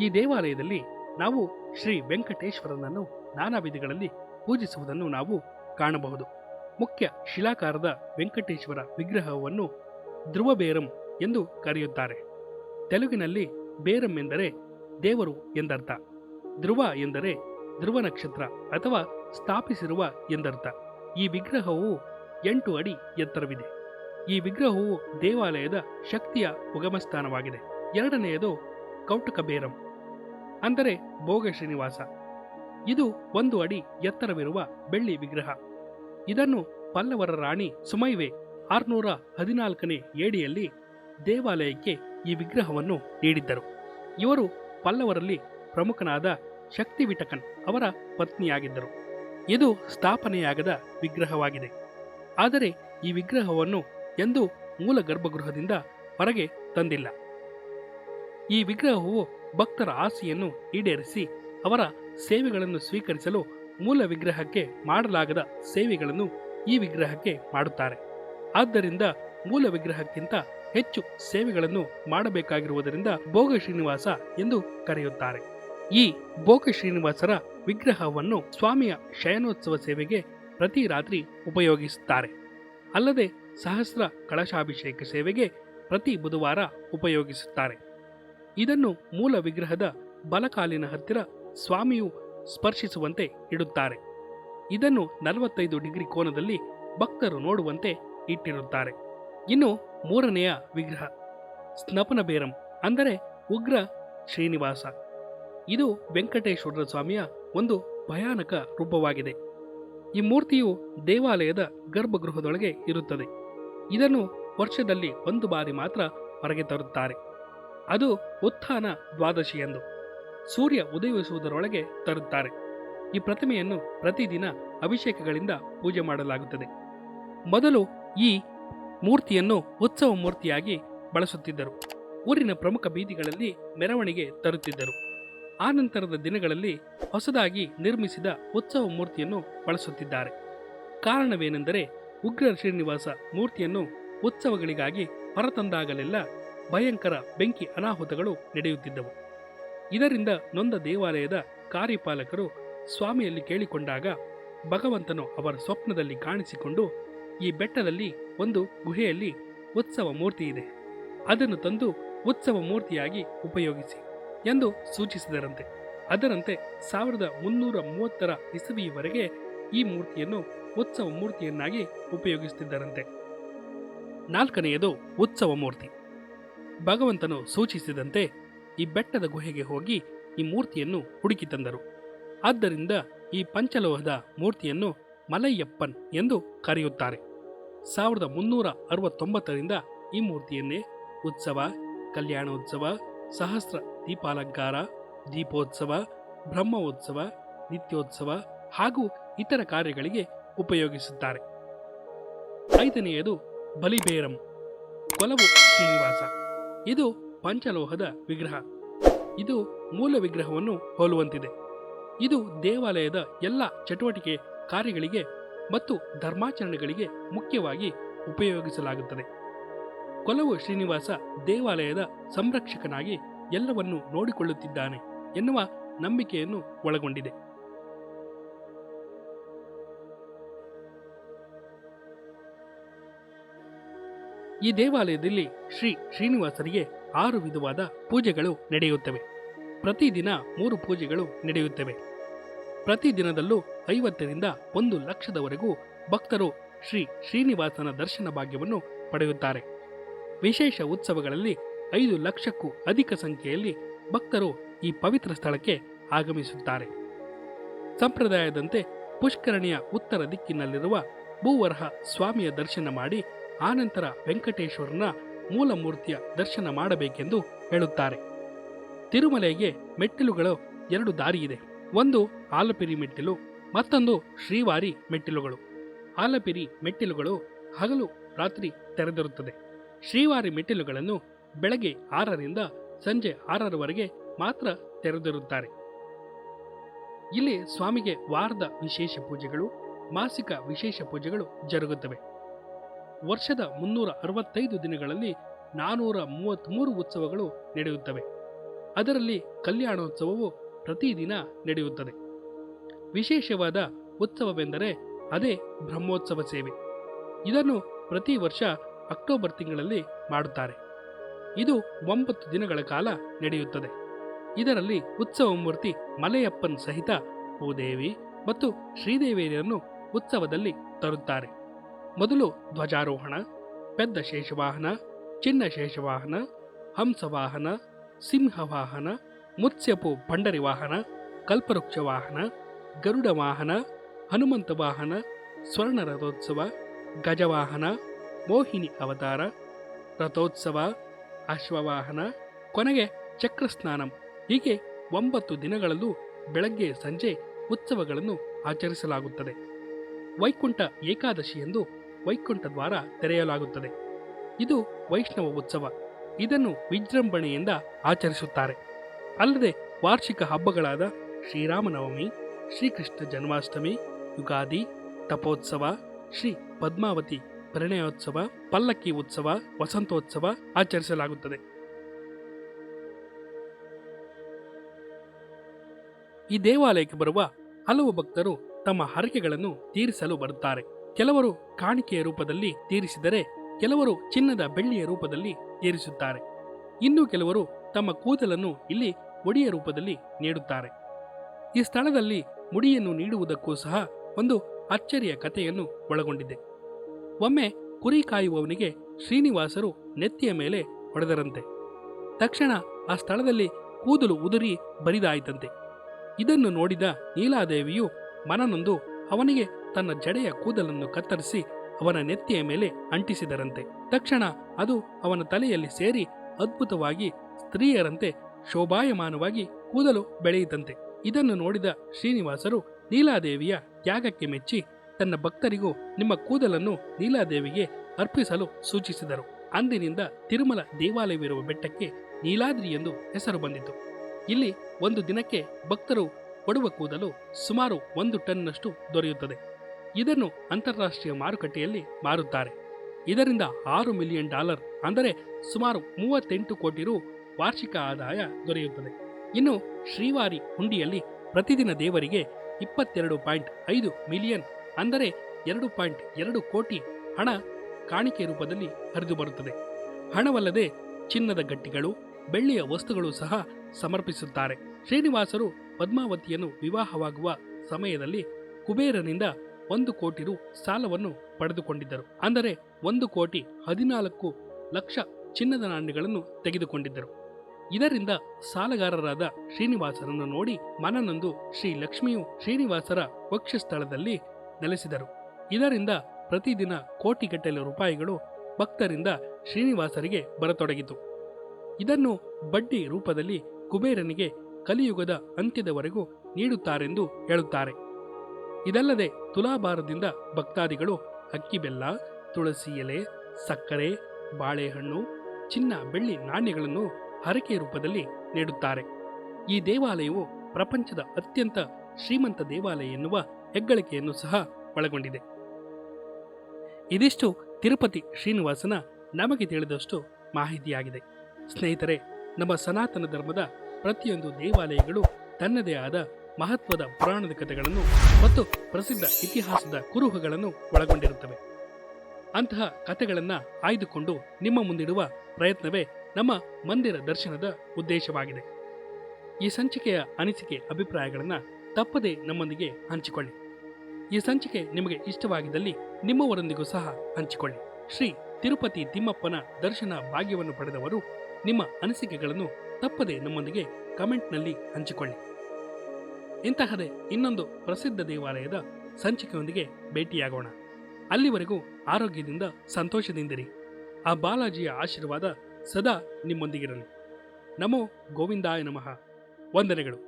ಈ ದೇವಾಲಯದಲ್ಲಿ ನಾವು ಶ್ರೀ ವೆಂಕಟೇಶ್ವರನನ್ನು ನಾನಾ ವಿಧಿಗಳಲ್ಲಿ ಪೂಜಿಸುವುದನ್ನು ನಾವು ಕಾಣಬಹುದು. ಮುಖ್ಯ ಶಿಲಾಕಾರದ ವೆಂಕಟೇಶ್ವರ ವಿಗ್ರಹವನ್ನು ಧ್ರುವಬೇರಂ ಎಂದು ಕರೆಯುತ್ತಾರೆ. ತೆಲುಗಿನಲ್ಲಿ ಬೇರಂ ಎಂದರೆ ದೇವರು ಎಂದರ್ಥ, ಧ್ರುವ ಎಂದರೆ ಧ್ರುವ ನಕ್ಷತ್ರ ಅಥವಾ ಸ್ಥಾಪಿಸಿರುವ ಎಂದರ್ಥ. ಈ ವಿಗ್ರಹವು ಎಂಟು ಅಡಿ ಎತ್ತರವಿದೆ. ಈ ವಿಗ್ರಹವು ದೇವಾಲಯದ ಶಕ್ತಿಯ ಉಗಮಸ್ಥಾನವಾಗಿದೆ. ಎರಡನೆಯದು ಕೌಟುಕ ಬೇರಂ ಅಂದರೆ ಭೋಗ ಶ್ರೀನಿವಾಸ ಇದು ಒಂದು ಅಡಿ ಎತ್ತರವಿರುವ ಬೆಳ್ಳಿ ವಿಗ್ರಹ. ಇದನ್ನು ಪಲ್ಲವರ ರಾಣಿ ಸುಮೈವೆ ಆರ್ನೂರ ಹದಿನಾಲ್ಕನೇ ಏಡಿಯಲ್ಲಿ ದೇವಾಲಯಕ್ಕೆ ಈ ವಿಗ್ರಹವನ್ನು ನೀಡಿದ್ದರು. ಇವರು ಪಲ್ಲವರಲ್ಲಿ ಪ್ರಮುಖನಾದ ಶಕ್ತಿ ವಿಟಕನ್ ಅವರ ಪತ್ನಿಯಾಗಿದ್ದರು. ಇದು ಸ್ಥಾಪನೆಯಾಗದ ವಿಗ್ರಹವಾಗಿದೆ. ಆದರೆ ಈ ವಿಗ್ರಹವನ್ನು ಎಂದೂ ಮೂಲ ಗರ್ಭಗೃಹದಿಂದ ಹೊರಗೆ ತಂದಿಲ್ಲ. ಈ ವಿಗ್ರಹವು ಭಕ್ತರ ಆಸೆಯನ್ನು ಈಡೇರಿಸಿ ಅವರ ಸೇವೆಗಳನ್ನು ಸ್ವೀಕರಿಸಲು ಮೂಲ ವಿಗ್ರಹಕ್ಕೆ ಮಾಡಲಾಗದ ಸೇವೆಗಳನ್ನು ಈ ವಿಗ್ರಹಕ್ಕೆ ಮಾಡುತ್ತಾರೆ. ಆದ್ದರಿಂದ ಮೂಲ ವಿಗ್ರಹಕ್ಕಿಂತ ಹೆಚ್ಚು ಸೇವೆಗಳನ್ನು ಮಾಡಬೇಕಾಗಿರುವುದರಿಂದ ಭೋಗ ಶ್ರೀನಿವಾಸ ಎಂದು ಕರೆಯುತ್ತಾರೆ. ಈ ಭೋಗ ಶ್ರೀನಿವಾಸರ ವಿಗ್ರಹವನ್ನು ಸ್ವಾಮಿಯ ಶಯನೋತ್ಸವ ಸೇವೆಗೆ ಪ್ರತಿ ರಾತ್ರಿ ಉಪಯೋಗಿಸುತ್ತಾರೆ. ಅಲ್ಲದೆ ಸಹಸ್ರ ಕಳಶಾಭಿಷೇಕ ಸೇವೆಗೆ ಪ್ರತಿ ಬುಧವಾರ ಉಪಯೋಗಿಸುತ್ತಾರೆ. ಇದನ್ನು ಮೂಲ ವಿಗ್ರಹದ ಬಲಕಾಲಿನ ಹತ್ತಿರ ಸ್ವಾಮಿಯು ಸ್ಪರ್ಶಿಸುವಂತೆ ಇಡುತ್ತಾರೆ. ಇದನ್ನು ನಲವತ್ತೈದು ಡಿಗ್ರಿ ಕೋನದಲ್ಲಿ ಭಕ್ತರು ನೋಡುವಂತೆ ಇಟ್ಟಿರುತ್ತಾರೆ. ಇನ್ನು ಮೂರನೆಯ ವಿಗ್ರಹ ಸ್ನಪನ ಬೇರಂ ಅಂದರೆ ಉಗ್ರ ಶ್ರೀನಿವಾಸ. ಇದು ವೆಂಕಟೇಶ್ವರ ಸ್ವಾಮಿಯ ಒಂದು ಭಯಾನಕ ರೂಪವಾಗಿದೆ. ಈ ಮೂರ್ತಿಯು ದೇವಾಲಯದ ಗರ್ಭಗೃಹದೊಳಗೆ ಇರುತ್ತದೆ. ಇದನ್ನು ವರ್ಷದಲ್ಲಿ ಒಂದು ಬಾರಿ ಮಾತ್ರ ಹೊರಗೆ ತರುತ್ತಾರೆ. ಅದು ಉತ್ಥಾನ ದ್ವಾದಶಿಯಂದು ಸೂರ್ಯ ಉದಯಿಸುವುದರೊಳಗೆ ತರುತ್ತಾರೆ. ಈ ಪ್ರತಿಮೆಯನ್ನು ಪ್ರತಿದಿನ ಅಭಿಷೇಕಗಳಿಂದ ಪೂಜೆ ಮಾಡಲಾಗುತ್ತದೆ. ಮೊದಲು ಈ ಮೂರ್ತಿಯನ್ನು ಉತ್ಸವ ಮೂರ್ತಿಯಾಗಿ ಬಳಸುತ್ತಿದ್ದರು. ಊರಿನ ಪ್ರಮುಖ ಬೀದಿಗಳಲ್ಲಿ ಮೆರವಣಿಗೆ ತರುತ್ತಿದ್ದರು. ಆ ನಂತರದ ದಿನಗಳಲ್ಲಿ ಹೊಸದಾಗಿ ನಿರ್ಮಿಸಿದ ಉತ್ಸವ ಮೂರ್ತಿಯನ್ನು ಬಳಸುತ್ತಿದ್ದಾರೆ. ಕಾರಣವೇನೆಂದರೆ ಉಗ್ರ ಶ್ರೀನಿವಾಸ ಮೂರ್ತಿಯನ್ನು ಉತ್ಸವಗಳಿಗಾಗಿ ಹೊರತಂದಾಗಲೆಲ್ಲ ಭಯಂಕರ ಬೆಂಕಿ ಅನಾಹುತಗಳು ನಡೆಯುತ್ತಿದ್ದವು. ಇದರಿಂದ ನೊಂದ ದೇವಾಲಯದ ಕಾರ್ಯಪಾಲಕರು ಸ್ವಾಮಿಯಲ್ಲಿ ಕೇಳಿಕೊಂಡಾಗ ಭಗವಂತನು ಅವರ ಸ್ವಪ್ನದಲ್ಲಿ ಕಾಣಿಸಿಕೊಂಡು ಈ ಬೆಟ್ಟದಲ್ಲಿ ಒಂದು ಗುಹೆಯಲ್ಲಿ ಉತ್ಸವ ಮೂರ್ತಿ ಇದೆ. ಅದನ್ನು ತಂದು ಉತ್ಸವ ಮೂರ್ತಿಯಾಗಿ ಉಪಯೋಗಿಸಿ ಎಂದು ಸೂಚಿಸಿದರಂತೆ. ಅದರಂತೆ ಸಾವಿರದ ಮುನ್ನೂರ ಮೂವತ್ತರ ಇಸವಿಯವರೆಗೆ ಈ ಮೂರ್ತಿಯನ್ನು ಉತ್ಸವ ಮೂರ್ತಿಯನ್ನಾಗಿ ಉಪಯೋಗಿಸುತ್ತಿದ್ದರಂತೆ. ನಾಲ್ಕನೆಯದು ಉತ್ಸವ ಮೂರ್ತಿ. ಭಗವಂತನು ಸೂಚಿಸಿದಂತೆ ಈ ಬೆಟ್ಟದ ಗುಹೆಗೆ ಹೋಗಿ ಈ ಮೂರ್ತಿಯನ್ನು ಹುಡುಕಿ ತಂದರು. ಆದ್ದರಿಂದ ಈ ಪಂಚಲೋಹದ ಮೂರ್ತಿಯನ್ನು ಮಲಯ್ಯಪ್ಪನ್ ಎಂದು ಕರೆಯುತ್ತಾರೆ. ಸಾವಿರದ ಮುನ್ನೂರ ಅರವತ್ತೊಂಬತ್ತರಿಂದ ಈ ಮೂರ್ತಿಯನ್ನೇ ಉತ್ಸವ, ಕಲ್ಯಾಣೋತ್ಸವ, ಸಹಸ್ರ ದೀಪಾಲಂಕಾರ, ದೀಪೋತ್ಸವ, ಬ್ರಹ್ಮೋತ್ಸವ, ನಿತ್ಯೋತ್ಸವ ಹಾಗೂ ಇತರ ಕಾರ್ಯಗಳಿಗೆ ಉಪಯೋಗಿಸುತ್ತಾರೆ. ಐದನೆಯದು ಬಲಿಬೇರಂ, ಕೊಲವು ಶ್ರೀನಿವಾಸ. ಇದು ಪಂಚಲೋಹದ ವಿಗ್ರಹ. ಇದು ಮೂಲ ವಿಗ್ರಹವನ್ನು ಹೋಲುವಂತಿದೆ. ಇದು ದೇವಾಲಯದ ಎಲ್ಲ ಚಟುವಟಿಕೆ ಕಾರ್ಯಗಳಿಗೆ ಮತ್ತು ಧರ್ಮಾಚರಣೆಗಳಿಗೆ ಮುಖ್ಯವಾಗಿ ಉಪಯೋಗಿಸಲಾಗುತ್ತದೆ. ಕೊಲವು ಶ್ರೀನಿವಾಸ ದೇವಾಲಯದ ಸಂರಕ್ಷಕನಾಗಿ ಎಲ್ಲವನ್ನೂ ನೋಡಿಕೊಳ್ಳುತ್ತಿದ್ದಾನೆ ಎನ್ನುವ ನಂಬಿಕೆಯನ್ನು ಒಳಗೊಂಡಿದೆ. ಈ ದೇವಾಲಯದಲ್ಲಿ ಶ್ರೀ ಶ್ರೀನಿವಾಸರಿಗೆ ಆರು ವಿಧವಾದ ಪೂಜೆಗಳು ನಡೆಯುತ್ತವೆ. ಪ್ರತಿದಿನ ಮೂರು ಪೂಜೆಗಳು ನಡೆಯುತ್ತವೆ. ಪ್ರತಿದಿನದಲ್ಲೂ ಐವತ್ತರಿಂದ ಒಂದು ಲಕ್ಷದವರೆಗೂ ಭಕ್ತರು ಶ್ರೀ ಶ್ರೀನಿವಾಸನ ದರ್ಶನ ಭಾಗ್ಯವನ್ನು ಪಡೆಯುತ್ತಾರೆ. ವಿಶೇಷ ಉತ್ಸವಗಳಲ್ಲಿ ಐದು ಲಕ್ಷಕ್ಕೂ ಅಧಿಕ ಸಂಖ್ಯೆಯಲ್ಲಿ ಭಕ್ತರು ಈ ಪವಿತ್ರ ಸ್ಥಳಕ್ಕೆ ಆಗಮಿಸುತ್ತಾರೆ. ಸಂಪ್ರದಾಯದಂತೆ ಪುಷ್ಕರಣಿಯ ಉತ್ತರ ದಿಕ್ಕಿನಲ್ಲಿರುವ ಭೂವರಹ ಸ್ವಾಮಿಯ ದರ್ಶನ ಮಾಡಿ ಆನಂತರ ವೆಂಕಟೇಶ್ವರನ ಮೂಲ ಮೂರ್ತಿಯ ದರ್ಶನ ಮಾಡಬೇಕೆಂದು ಹೇಳುತ್ತಾರೆ. ತಿರುಮಲೆಗೆ ಮೆಟ್ಟಿಲುಗಳು ಎರಡು ದಾರಿ ಇದೆ. ಒಂದು ಆಲಪಿರಿ ಮೆಟ್ಟಿಲು, ಮತ್ತೊಂದು ಶ್ರೀವಾರಿ ಮೆಟ್ಟಿಲುಗಳು. ಆಲಪಿರಿ ಮೆಟ್ಟಿಲುಗಳು ಹಗಲು ರಾತ್ರಿ ತೆರೆದಿರುತ್ತದೆ. ಶ್ರೀವಾರಿ ಮೆಟ್ಟಿಲುಗಳನ್ನು ಬೆಳಗ್ಗೆ ಆರರಿಂದ ಸಂಜೆ ಆರರವರೆಗೆ ಮಾತ್ರ ತೆರೆದಿರುತ್ತಾರೆ. ಇಲ್ಲಿ ಸ್ವಾಮಿಗೆ ವಾರದ ವಿಶೇಷ ಪೂಜೆಗಳು, ಮಾಸಿಕ ವಿಶೇಷ ಪೂಜೆಗಳು ಜರುಗುತ್ತವೆ. ವರ್ಷದ ಮುನ್ನೂರ ಅರವತ್ತೈದು ದಿನಗಳಲ್ಲಿ ನಾನೂರ ಮೂವತ್ತ್ಮೂರು ಉತ್ಸವಗಳು ನಡೆಯುತ್ತವೆ. ಅದರಲ್ಲಿ ಕಲ್ಯಾಣೋತ್ಸವವು ಪ್ರತಿದಿನ ನಡೆಯುತ್ತದೆ. ವಿಶೇಷವಾದ ಉತ್ಸವವೆಂದರೆ ಅದೇ ಬ್ರಹ್ಮೋತ್ಸವ ಸೇವೆ. ಇದನ್ನು ಪ್ರತಿ ವರ್ಷ ಅಕ್ಟೋಬರ್ ತಿಂಗಳಲ್ಲಿ ಮಾಡುತ್ತಾರೆ. ಇದು ಒಂಬತ್ತು ದಿನಗಳ ಕಾಲ ನಡೆಯುತ್ತದೆ. ಇದರಲ್ಲಿ ಉತ್ಸವ ಮೂರ್ತಿ ಮಲೆಯಪ್ಪನ್ ಸಹಿತ ಭೂದೇವಿ ಮತ್ತು ಶ್ರೀದೇವಿಯರನ್ನು ಉತ್ಸವದಲ್ಲಿ ತರುತ್ತಾರೆ. ಮೊದಲು ಧ್ವಜಾರೋಹಣ, ಪೆದ್ದ ಶೇಷವಾಹನ, ಚಿನ್ನ ಶೇಷವಾಹನ, ಹಂಸವಾಹನ, ಸಿಂಹವಾಹನ, ಮುತ್ಸ್ಯಪು ಭಂಡರಿ ವಾಹನ, ಕಲ್ಪವೃಕ್ಷ ವಾಹನ, ಗರುಡ ವಾಹನ, ಹನುಮಂತ ವಾಹನ, ಸ್ವರ್ಣ ರಥೋತ್ಸವ, ಗಜವಾಹನ, ಮೋಹಿನಿ ಅವತಾರ, ರಥೋತ್ಸವ, ಅಶ್ವವಾಹನ, ಕೊನೆಗೆ ಚಕ್ರಸ್ನಾನಂ. ಹೀಗೆ ಒಂಬತ್ತು ದಿನಗಳಲ್ಲೂ ಬೆಳಗ್ಗೆ, ಸಂಜೆ ಉತ್ಸವಗಳನ್ನು ಆಚರಿಸಲಾಗುತ್ತದೆ. ವೈಕುಂಠ ಏಕಾದಶಿ ಎಂದು ವೈಕುಂಠ ದ್ವಾರ ತೆರೆಯಲಾಗುತ್ತದೆ. ಇದು ವೈಷ್ಣವ ಉತ್ಸವ. ಇದನ್ನು ವಿಜೃಂಭಣೆಯಿಂದ ಆಚರಿಸುತ್ತಾರೆ. ಅಲ್ಲದೆ ವಾರ್ಷಿಕ ಹಬ್ಬಗಳಾದ ಶ್ರೀರಾಮನವಮಿ, ಶ್ರೀಕೃಷ್ಣ ಜನ್ಮಾಷ್ಟಮಿ, ಯುಗಾದಿ, ತಪೋತ್ಸವ, ಶ್ರೀ ಪದ್ಮಾವತಿ ಪ್ರಣಯೋತ್ಸವ, ಪಲ್ಲಕ್ಕಿ ಉತ್ಸವ, ವಸಂತೋತ್ಸವ ಆಚರಿಸಲಾಗುತ್ತದೆ. ಈ ದೇವಾಲಯಕ್ಕೆ ಬರುವ ಹಲವು ಭಕ್ತರು ತಮ್ಮ ಹರಕೆಗಳನ್ನು ತೀರಿಸಲು ಬರುತ್ತಾರೆ. ಕೆಲವರು ಕಾಣಿಕೆಯ ರೂಪದಲ್ಲಿ ತೀರಿಸಿದರೆ ಕೆಲವರು ಚಿನ್ನದ ಬೆಳ್ಳಿಯ ರೂಪದಲ್ಲಿ ತೀರಿಸುತ್ತಾರೆ. ಇನ್ನು ಕೆಲವರು ತಮ್ಮ ಕೂದಲನ್ನು ಇಲ್ಲಿ ಒಡಿಯ ರೂಪದಲ್ಲಿ ನೀಡುತ್ತಾರೆ. ಈ ಸ್ಥಳದಲ್ಲಿ ಮುಡಿಯನ್ನು ನೀಡುವುದಕ್ಕೂ ಸಹ ಒಂದು ಅಚ್ಚರಿಯ ಕಥೆಯನ್ನು ಒಳಗೊಂಡಿದೆ. ಒಮ್ಮೆ ಕುರಿ ಕಾಯುವವನಿಗೆ ಶ್ರೀನಿವಾಸರು ನೆತ್ತಿಯ ಮೇಲೆ ಹೊಡೆದರಂತೆ. ತಕ್ಷಣ ಆ ಸ್ಥಳದಲ್ಲಿ ಕೂದಲು ಉದುರಿ ಬರಿದಾಯಿತಂತೆ. ಇದನ್ನು ನೋಡಿದ ನೀಲಾದೇವಿಯು ಮನನೊಂದು ಅವನಿಗೆ ತನ್ನ ಜಡೆಯ ಕೂದಲನ್ನು ಕತ್ತರಿಸಿ ಅವನ ನೆತ್ತಿಯ ಮೇಲೆ ಅಂಟಿಸಿದರಂತೆ. ತಕ್ಷಣ ಅದು ಅವನ ತಲೆಯಲ್ಲಿ ಸೇರಿ ಅದ್ಭುತವಾಗಿ ಸ್ತ್ರೀಯರಂತೆ ಶೋಭಾಯಮಾನವಾಗಿ ಕೂದಲು ಬೆಳೆಯಿತಂತೆ. ಇದನ್ನು ನೋಡಿದ ಶ್ರೀನಿವಾಸರು ನೀಲಾದೇವಿಯ ತ್ಯಾಗಕ್ಕೆ ಮೆಚ್ಚಿ ತನ್ನ ಭಕ್ತರಿಗೂ ನಿಮ್ಮ ಕೂದಲನ್ನು ನೀಲಾದೇವಿಗೆ ಅರ್ಪಿಸಲು ಸೂಚಿಸಿದರು. ಅಂದಿನಿಂದ ತಿರುಮಲ ದೇವಾಲಯವಿರುವ ಬೆಟ್ಟಕ್ಕೆ ನೀಲಾದ್ರಿ ಎಂದು ಹೆಸರು ಬಂದಿತು. ಇಲ್ಲಿ ಒಂದು ದಿನಕ್ಕೆ ಭಕ್ತರು ಕೊಡುವ ಕೂದಲು ಸುಮಾರು ಒಂದು ಟನ್ನಷ್ಟು ದೊರೆಯುತ್ತದೆ. ಇದನ್ನು ಅಂತಾರಾಷ್ಟ್ರೀಯ ಮಾರುಕಟ್ಟೆಯಲ್ಲಿ ಮಾರುತ್ತಾರೆ. ಇದರಿಂದ ಆರು ಮಿಲಿಯನ್ ಡಾಲರ್ ಅಂದರೆ ಸುಮಾರು ಮೂವತ್ತೆಂಟು ಕೋಟಿ ರು ವಾರ್ಷಿಕ ಆದಾಯ ದೊರೆಯುತ್ತದೆ. ಇನ್ನು ಶ್ರೀವಾರಿ ಹುಂಡಿಯಲ್ಲಿ ಪ್ರತಿದಿನ ದೇವರಿಗೆ ಇಪ್ಪತ್ತೆರಡು ಪಾಯಿಂಟ್ ಐದು ಮಿಲಿಯನ್ ಅಂದರೆ ಎರಡು ಪಾಯಿಂಟ್ ಎರಡು ಕೋಟಿ ಹಣ ಕಾಣಿಕೆ ರೂಪದಲ್ಲಿ ಹರಿದು ಬರುತ್ತದೆ. ಹಣವಲ್ಲದೆ ಚಿನ್ನದ ಗಟ್ಟಿಗಳು, ಬೆಳ್ಳಿಯ ವಸ್ತುಗಳು ಸಹ ಸಮರ್ಪಿಸುತ್ತಾರೆ. ಶ್ರೀನಿವಾಸರು ಪದ್ಮಾವತಿಯನ್ನು ವಿವಾಹವಾಗುವ ಸಮಯದಲ್ಲಿ ಕುಬೇರನಿಂದ ಒಂದು ಕೋಟಿ ರು ಸಾಲವನ್ನು ಪಡೆದುಕೊಂಡಿದ್ದರು. ಅಂದರೆ ಒಂದು ಕೋಟಿ ಹದಿನಾಲ್ಕು ಲಕ್ಷ ಚಿನ್ನದ ನಾಣ್ಯಗಳನ್ನು ತೆಗೆದುಕೊಂಡಿದ್ದರು. ಇದರಿಂದ ಸಾಲಗಾರರಾದ ಶ್ರೀನಿವಾಸರನ್ನು ನೋಡಿ ಮನನೊಂದು ಶ್ರೀ ಲಕ್ಷ್ಮಿಯು ಶ್ರೀನಿವಾಸರ ವಕ್ಷಸ್ಥಳದಲ್ಲಿ ನೆಲೆಸಿದರು. ಇದರಿಂದ ಪ್ರತಿದಿನ ಕೋಟಿಗಟ್ಟಲೆ ರೂಪಾಯಿಗಳು ಭಕ್ತರಿಂದ ಶ್ರೀನಿವಾಸರಿಗೆ ಬರತೊಡಗಿತು. ಇದನ್ನು ಬಡ್ಡಿ ರೂಪದಲ್ಲಿ ಕುಬೇರನಿಗೆ ಕಲಿಯುಗದ ಅಂತ್ಯದವರೆಗೂ ನೀಡುತ್ತಾರೆಂದು ಹೇಳುತ್ತಾರೆ. ಇದಲ್ಲದೆ ತುಲಾಭಾರದಿಂದ ಭಕ್ತಾದಿಗಳು ಅಕ್ಕಿ ಬೆಲ್ಲ, ತುಳಸಿ ಎಲೆ, ಸಕ್ಕರೆ, ಬಾಳೆಹಣ್ಣು, ಚಿನ್ನ, ಬೆಳ್ಳಿ ನಾಣ್ಯಗಳನ್ನು ಹರಕೆ ರೂಪದಲ್ಲಿ ನೀಡುತ್ತಾರೆ. ಈ ದೇವಾಲಯವು ಪ್ರಪಂಚದ ಅತ್ಯಂತ ಶ್ರೀಮಂತ ದೇವಾಲಯ ಎನ್ನುವ ಹೆಗ್ಗಳಿಕೆಯನ್ನು ಸಹ ಒಳಗೊಂಡಿದೆ. ಇದಿಷ್ಟು ತಿರುಪತಿ ಶ್ರೀನಿವಾಸನ ನಮಗೆ ತಿಳಿದಷ್ಟು ಮಾಹಿತಿಯಾಗಿದೆ. ಸ್ನೇಹಿತರೆ, ನಮ್ಮ ಸನಾತನ ಧರ್ಮದ ಪ್ರತಿಯೊಂದು ದೇವಾಲಯಗಳು ತನ್ನದೇ ಆದ ಮಹತ್ವದ ಪುರಾಣದ ಕಥೆಗಳನ್ನು ಮತ್ತು ಪ್ರಸಿದ್ಧ ಇತಿಹಾಸದ ಕುರುಹುಗಳನ್ನು ಒಳಗೊಂಡಿರುತ್ತವೆ. ಅಂತಹ ಕಥೆಗಳನ್ನು ಆಯ್ದುಕೊಂಡು ನಿಮ್ಮ ಮುಂದಿಡುವ ಪ್ರಯತ್ನವೇ ನಮ್ಮ ಮಂದಿರ ದರ್ಶನದ ಉದ್ದೇಶವಾಗಿದೆ. ಈ ಸಂಚಿಕೆಯ ಅನಿಸಿಕೆ ಅಭಿಪ್ರಾಯಗಳನ್ನು ತಪ್ಪದೇ ನಮ್ಮೊಂದಿಗೆ ಹಂಚಿಕೊಳ್ಳಿ. ಈ ಸಂಚಿಕೆ ನಿಮಗೆ ಇಷ್ಟವಾಗಿದ್ದಲ್ಲಿ ನಿಮ್ಮವರೊಂದಿಗೂ ಸಹ ಹಂಚಿಕೊಳ್ಳಿ. ಶ್ರೀ ತಿರುಪತಿ ತಿಮ್ಮಪ್ಪನ ದರ್ಶನ ಭಾಗ್ಯವನ್ನು ಪಡೆದವರು ನಿಮ್ಮ ಅನಿಸಿಕೆಗಳನ್ನು ತಪ್ಪದೇ ನಮ್ಮೊಂದಿಗೆ ಕಮೆಂಟ್ನಲ್ಲಿ ಹಂಚಿಕೊಳ್ಳಿ. ಇಂತಹದೇ ಇನ್ನೊಂದು ಪ್ರಸಿದ್ಧ ದೇವಾಲಯದ ಸಂಚಿಕೆಯೊಂದಿಗೆ ಭೇಟಿಯಾಗೋಣ. ಅಲ್ಲಿವರೆಗೂ ಆರೋಗ್ಯದಿಂದ ಸಂತೋಷದಿಂದಿರಿ. ಆ ಬಾಲಾಜಿಯ ಆಶೀರ್ವಾದ ಸದಾ ನಿಮ್ಮೊಂದಿಗಿರಲಿ. ನಮೋ ಗೋವಿಂದಾಯ ನಮಃ. ವಂದನೆಗಳು.